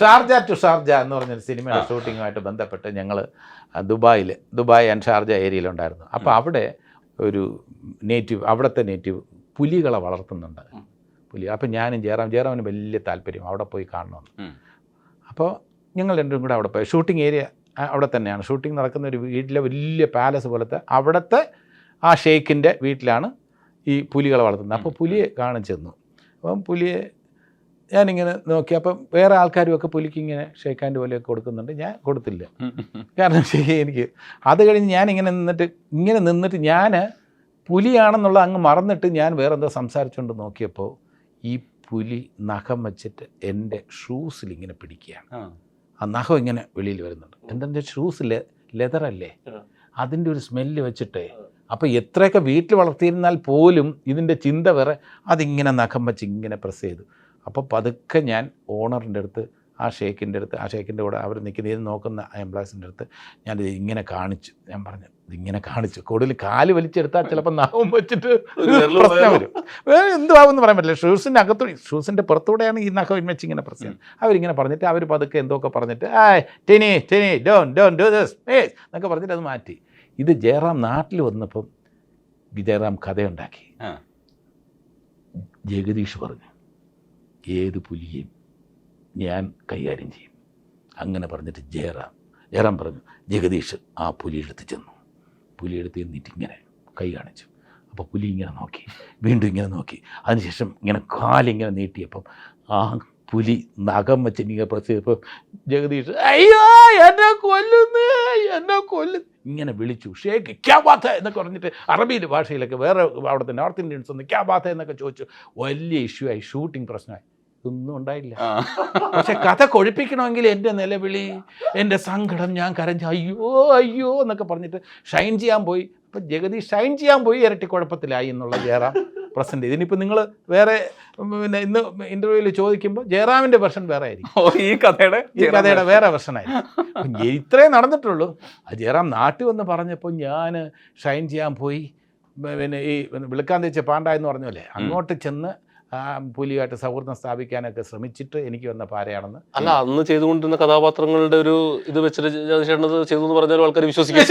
Sharjah to Sharjah എന്ന് പറഞ്ഞൊരു സിനിമയുടെ ഷൂട്ടിങ്ങുമായിട്ട് ബന്ധപ്പെട്ട് ഞങ്ങൾ ദുബായിൽ ദുബായ് ആൻഡ് ഷാർജ ഏരിയയിലുണ്ടായിരുന്നു. അപ്പോൾ അവിടെ ഒരു നേറ്റീവ് അവിടുത്തെ നേറ്റീവ് പുലികളെ വളർത്തുന്നുണ്ട്. പുലി അപ്പോൾ ഞാനും ജയറാം ജയറാമിന് വലിയ താല്പര്യം അവിടെ പോയി കാണണമെന്ന്. അപ്പോൾ ഞങ്ങൾ രണ്ടും കൂടെ അവിടെ പോയി. ഷൂട്ടിംഗ് ഏരിയ അവിടെ തന്നെയാണ്. ഷൂട്ടിംഗ് നടക്കുന്ന ഒരു വീട്ടിലെ വലിയ പാലസ് പോലത്തെ അവിടുത്തെ ആ ഷെയ്ഖിന്റെ വീട്ടിലാണ് ഈ പുലികളെ വളർത്തുന്നത്. അപ്പോൾ പുലിയെ കാണിച്ചെന്നു അപ്പം പുലിയെ ഞാനിങ്ങനെ നോക്കി. അപ്പം വേറെ ആൾക്കാരും ഒക്കെ പുലിക്ക് ഇങ്ങനെ ഷെയ്ഖാന്റെ പോലെയൊക്കെ കൊടുക്കുന്നുണ്ട്. ഞാൻ കൊടുത്തില്ല. കാരണം ശരി എനിക്ക് അത് കഴിഞ്ഞ് ഞാൻ ഇങ്ങനെ നിന്നിട്ട് ഇങ്ങനെ നിന്നിട്ട് ഞാൻ പുലിയാണെന്നുള്ള അങ്ങ് മറന്നിട്ട് ഞാൻ വേറെ എന്തോ സംസാരിച്ചുകൊണ്ട് നോക്കിയപ്പോൾ ഈ പുലി നഖം വെച്ചിട്ട് എന്റെ ഷൂസിൽ ഇങ്ങനെ പിടിക്കുകയാണ്. ആ. നഖം ഇങ്ങനെ വെളിയിൽ വരുന്നുണ്ട്. എന്താണെന്ന് വെച്ചാൽ ഷൂസ് ലെതറല്ലേ. അതിന്റെ ഒരു സ്മെല്ല് വെച്ചിട്ട് അപ്പോൾ എത്രയൊക്കെ വീട്ടിൽ വളർത്തിയിരുന്നാൽ പോലും ഇതിന്റെ ചിന്ത വേറെ അതിങ്ങനെ നഖം വെച്ച് ഇങ്ങനെ പ്രസ് ചെയ്തു. അപ്പോൾ പതുക്കെ ഞാൻ ഓണറിന്റെ അടുത്ത് ആ ഷേക്കിന്റെ അടുത്ത് ആ ഷേക്കിന്റെ കൂടെ അവർ നിൽക്കുന്ന ഇത് നോക്കുന്ന എംപ്ലോയീസിന്റെ അടുത്ത് ഞാനിത് ഇങ്ങനെ കാണിച്ചു. ഞാൻ പറഞ്ഞു ഇതിങ്ങനെ കാണിച്ചു. കൂടുതൽ കാൽ വലിച്ചെടുത്താൽ ചിലപ്പോൾ നാവും വെച്ചിട്ട് പ്രശ്നം വരും. വേറെ എന്തുവാകുമെന്ന് പറയാൻ പറ്റില്ല. ഷൂസിന്റെ അകത്തു ഷൂസിന്റെ പുറത്തൂടെയാണ് ഈ നഖം ഇൻവെച്ച് ഇങ്ങനെ പ്രശ്നം അവരിങ്ങനെ പറഞ്ഞിട്ട് അവർ പതുക്കെ എന്തൊക്കെ പറഞ്ഞിട്ട് ആ ടെനി ടെനി ഡോൺ ഡോൺ ഡോ ദസ് ഏയ് എന്നൊക്കെ പറഞ്ഞിട്ട് അത് മാറ്റി. ഇത് ജയറാം നാട്ടിൽ വന്നപ്പം ജയറാം കഥയുണ്ടാക്കി. ജഗദീഷ് പറഞ്ഞു. ഏത് പുലിയെയും ഞാൻ കൈകാര്യം ചെയ്യും. അങ്ങനെ പറഞ്ഞിട്ട് ജയറാം ജയറാം പറഞ്ഞു ജഗദീഷ് ആ പുലി എടുത്ത് ചെന്നു. പുലി എടുത്ത് ഇങ്ങനെ കൈ കാണിച്ചു. അപ്പോൾ പുലി ഇങ്ങനെ നോക്കി വീണ്ടും ഇങ്ങനെ നോക്കി. അതിനുശേഷം ഇങ്ങനെ കാലിങ്ങനെ നീട്ടിയപ്പം ആ പുലി നഖം വെച്ച് ഇങ്ങനെ പ്രസ് ജഗദീഷ് അയ്യോ എന്നെ കൊല്ലുന്നു എന്നെ കൊല്ലുന്നു ഇങ്ങനെ വിളിച്ചു ഷേക്ക് ക്യാ ബാത്ത എന്നൊക്കെ പറഞ്ഞിട്ട് അറബി ഭാഷയിലൊക്കെ വേറെ അവിടുത്തെ നോർത്ത് ഇന്ത്യൻസ് ഒന്ന് ക്യാ ബാത്ത എന്നൊക്കെ ചോദിച്ചു. വലിയ ഇഷ്യൂ ആയി ഷൂട്ടിംഗ് പ്രശ്നമായി. ഇതൊന്നും ഉണ്ടായില്ല. പക്ഷെ കഥ കൊഴിപ്പിക്കണമെങ്കിൽ എന്റെ നിലവിളി എന്റെ സങ്കടം ഞാൻ കരഞ്ഞു അയ്യോ അയ്യോ എന്നൊക്കെ പറഞ്ഞിട്ട് ഷൈൻ ചെയ്യാൻ പോയി. അപ്പം ജഗതി ഷൈൻ ചെയ്യാൻ പോയി ഇരട്ടി കുഴപ്പത്തിലായി എന്നുള്ള ജയറാം പ്രസന്റ് ഇതിനിപ്പോൾ നിങ്ങൾ വേറെ പിന്നെ ഇന്ന് ഇന്റർവ്യൂവിൽ ചോദിക്കുമ്പോൾ ജയറാമിന്റെ വെർഷൻ വേറെ ആയിരിക്കും. ഓ ഈ കഥയുടെ ഈ കഥയുടെ വേറെ. വെർഷൻ വെർഷനായിരിക്കും ഇത്രേ നടന്നിട്ടുള്ളൂ. ആ ജയറാം നാട്ടിൽ വന്ന് പറഞ്ഞപ്പോൾ ഞാൻ ഷൈൻ ചെയ്യാൻ പോയി. പിന്നെ ഈ വിളിക്കാൻ തേച്ച പാണ്ട എന്ന് പറഞ്ഞല്ലേ അങ്ങോട്ട് ചെന്ന് ആ പുലിയായിട്ട് സൗഹൃദം സ്ഥാപിക്കാനൊക്കെ ശ്രമിച്ചിട്ട് എനിക്ക് വന്ന പാരയാണെന്ന്. അല്ല അന്ന് ചെയ്തുകൊണ്ടിരുന്ന കഥാപാത്രങ്ങളുടെ ഒരു ഇത് വെച്ചിട്ട് ചേട്ടനത് ചെയ്തു എന്ന് പറഞ്ഞാൽ ആൾക്കാർ വിശ്വസിക്കും.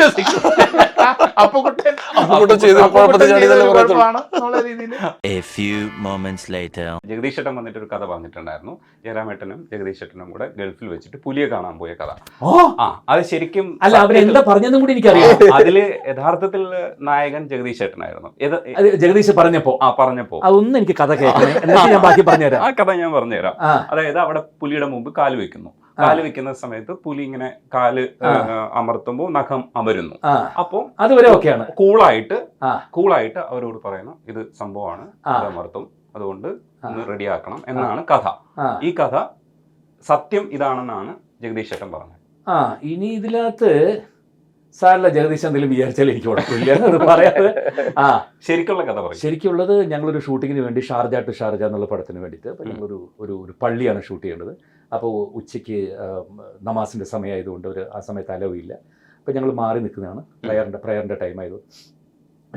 അപ്പുകുട്ടൻ അപ്പുകുട്ടൻ ചെയ്ത കുഴപ്പത്തിൽ ചാടി എന്നല്ലേ പറയത്തുള്ളൂ. കുഴപ്പമാണ് രീതിയിൽ. A few moments later. Jagdish ഏട്ടൻ വന്നിട്ട് ഒരു കഥ പറഞ്ഞിട്ടുണ്ടായിരുന്നു. ജയറാമേട്ടനും ജഗദീഷ് ഏട്ടനും കൂടെ ഗൾഫിൽ വെച്ചിട്ട് പുലിയെ കാണാൻ പോയ കഥ. ഓ? ആ അത് ശരിക്കും അല്ല അവരെന്താ പറഞ്ഞതും കൂടി എനിക്കറിയാം. അതിൽ യഥാർത്ഥത്തിൽ നായകൻ ജഗദീഷ് ഏട്ടനായിരുന്നു അത് ജഗദീഷ് പറഞ്ഞപ്പോ? ആ പറഞ്ഞപ്പോ. അതൊന്നും എനിക്ക് കഥ കേൾക്കണേ ഞാൻ ബാക്കി പറഞ്ഞുതരാം. ആ കഥ ഞാൻ പറഞ്ഞുതരാം. അതായത് അവിടെ പുലിയുടെ മുമ്പ് കാൽ വെക്കുന്നു. കാൽ വെക്കുന്ന സമയത്ത് പുലി ഇങ്ങനെ കാൽ. അമർത്തുമ്പോൾ നഖം അമരുന്നു. അപ്പൊ അപ്പോൾ അതുവരെ ഓക്കെയാണ്. കൂളായിട്ട്. കൂളായിട്ട് അവരോട് പറയുന്നു ഇത് സംഭവമാണ്. അത് അമർത്തും. അതുകൊണ്ട് ആ. ഒന്ന് റെഡിയാക്കണം എന്നാണ് കഥ. ഈ കഥ സത്യം ഇതാണെന്നാണ് ജഗദീഷ് ചേട്ടൻ പറഞ്ഞത്. ആ. ഇനി ഇതിനകത്ത് സാറില്ല ജഗദീശ് എന്തെങ്കിലും വിചാരിച്ചാൽ എനിക്ക് കുഴപ്പമില്ല എന്നത് പറയാതെ. ആ. ശരിക്കുള്ള കഥ പറയും. ശരിക്കുള്ളത് ഞങ്ങളൊരു ഷൂട്ടിങ്ങിന് വേണ്ടി ഷാർജ ടു ഷാർജ എന്നുള്ള പടത്തിന് വേണ്ടിയിട്ട് അപ്പോൾ ഞങ്ങളൊരു ഒരു ഒരു പള്ളിയാണ് ഷൂട്ട് ചെയ്യേണ്ടത്. അപ്പോൾ ഉച്ചയ്ക്ക് നമാസിന്റെ സമയമായതുകൊണ്ട് ഒരു ആ സമയത്ത് അലവില്ല. അപ്പം ഞങ്ങൾ മാറി നിൽക്കുന്നതാണ്. പ്രയറിന്റെ പ്രയറിന്റെ ടൈം ആയതുകൊണ്ട്.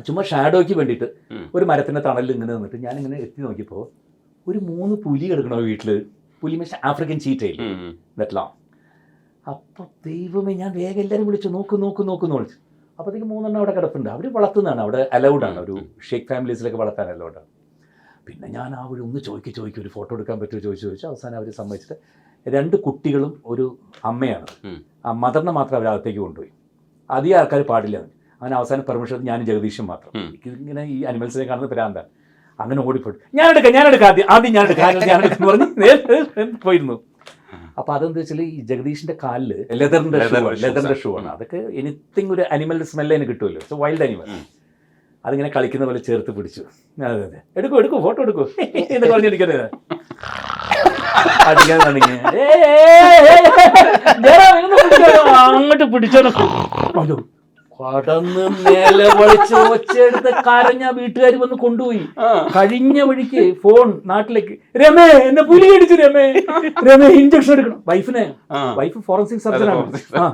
ചുമ്മാ ഷാഡോയ്ക്ക് വേണ്ടിയിട്ട് ഒരു മരത്തിന്റെ തണലിൽ ഇങ്ങനെ നിന്നിട്ട് ഞാനിങ്ങനെ എത്തി നോക്കിയപ്പോൾ ഒരു മൂന്ന് പുലി കിടക്കണോ വീട്ടിൽ പുലി മീൻസ് ആഫ്രിക്കൻ ചീറ്റയിൽ നെറ്റ്ലാം. അപ്പോൾ ദൈവമേ ഞാൻ വേഗം എല്ലാവരും വിളിച്ചു നോക്ക് നോക്ക് നോക്ക് എന്ന് വിളിച്ചു. അപ്പോഴത്തേക്ക് മൂന്നെണ്ണം അവിടെ കിടപ്പുണ്ട്. അവർ വളർത്തുന്നതാണ്. അവിടെ അലൗഡ് ആണ്. ഒരു ഷേക്ക് ഫാമിലീസിലൊക്കെ വളർത്താൻ അലൗഡ് ആണ്. പിന്നെ ഞാൻ ആ വഴി ഒന്ന് ചോദിക്കും ചോദിക്കും ഒരു ഫോട്ടോ എടുക്കാൻ പറ്റുമോ? ചോദിച്ചു ചോദിച്ചു അവസാനം അവർ സമ്മതിച്ചിട്ട് രണ്ട് കുട്ടികളും ഒരു അമ്മയാണ്. ആ മദറിനെ മാത്രം അവർ അകത്തേക്ക് കൊണ്ടുപോയി. അധികം ആൾക്കാർ പാടില്ല. അങ്ങനെ അവസാനം പെർമിഷൻ ഞാൻ ജഗദീഷും മാത്രം. ഇങ്ങനെ ഈ അനിമൽസിനെ കാണുന്ന പ്രാന്താണ് അങ്ങനെ ഓടിപ്പോയി. ഞാൻ എടുക്കാം ഞാൻ എടുക്കാം ആദ്യം ആദ്യം ഞാൻ എടുക്കാം ഞാൻ എടുക്കാം പറഞ്ഞ് പോയിരുന്നു. അപ്പൊ അതെന്താ വെച്ചാൽ ഈ ജഗദീഷിന്റെ കാലിൽ ലെതറിന്റെ ഷൂ ലെതറിന്റെ ഷൂ ആണ് അതൊക്കെ എനിത്തിങ് ഒരു അനിമലിന്റെ സ്മെല്ല് അതിന് കിട്ടുമല്ലോ വൈൽഡ് അനിമൽ. അതിങ്ങനെ കളിക്കുന്ന പോലെ ചേർത്ത് പിടിച്ചു അതെ അതെ എടുക്കൂ എടുക്കൂ ഫോട്ടോ എടുക്കൂ എന്ന് പറഞ്ഞെടുക്കരുത് അടിക്കാൻ തുടങ്ങി. അങ്ങോട്ട് പിടിച്ചോ കടന്ന് മേലെ വലിച്ച് ഒച്ചെടുത്ത് കരഞ്ഞ വീട്ടുകാർ വന്ന് കൊണ്ടുപോയി. കഴിഞ്ഞ വഴിക്ക് ഫോൺ നാട്ടിലേക്ക് രമേ എന്നെ പുലി അടിച്ചു രമേ. രമേ ഇഞ്ചക്ഷൻ എടുക്കണം. വൈഫിനെ വൈഫ് ഫോറൻസിക് സർജൻ ആണ്. ആ.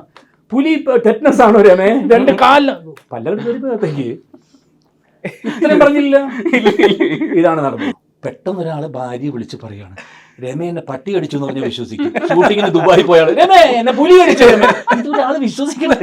പുലി ടെറ്റ്നസ് ആണോ രമേ? രണ്ട് കാലിൽ. പല്ലടുത്ത് വരുമ്പോഴത്തേക്ക് ഇത്രയും പറഞ്ഞില്ല. ഇതാണ് നടന്നത്. പെട്ടെന്ന് ഒരാളെ ഭാര്യ വിളിച്ച് പറയാണ് രമേ എന്നെ പട്ടി അടിച്ചു എന്ന് പറഞ്ഞാൽ വിശ്വസിക്കും. ഷൂട്ടിങ്ങിന് ദുബായി പോയാൽ രമേ എന്നെ പുലി അടിച്ചു രമേ. ഇതൊരാൾ വിശ്വസിക്കണേ?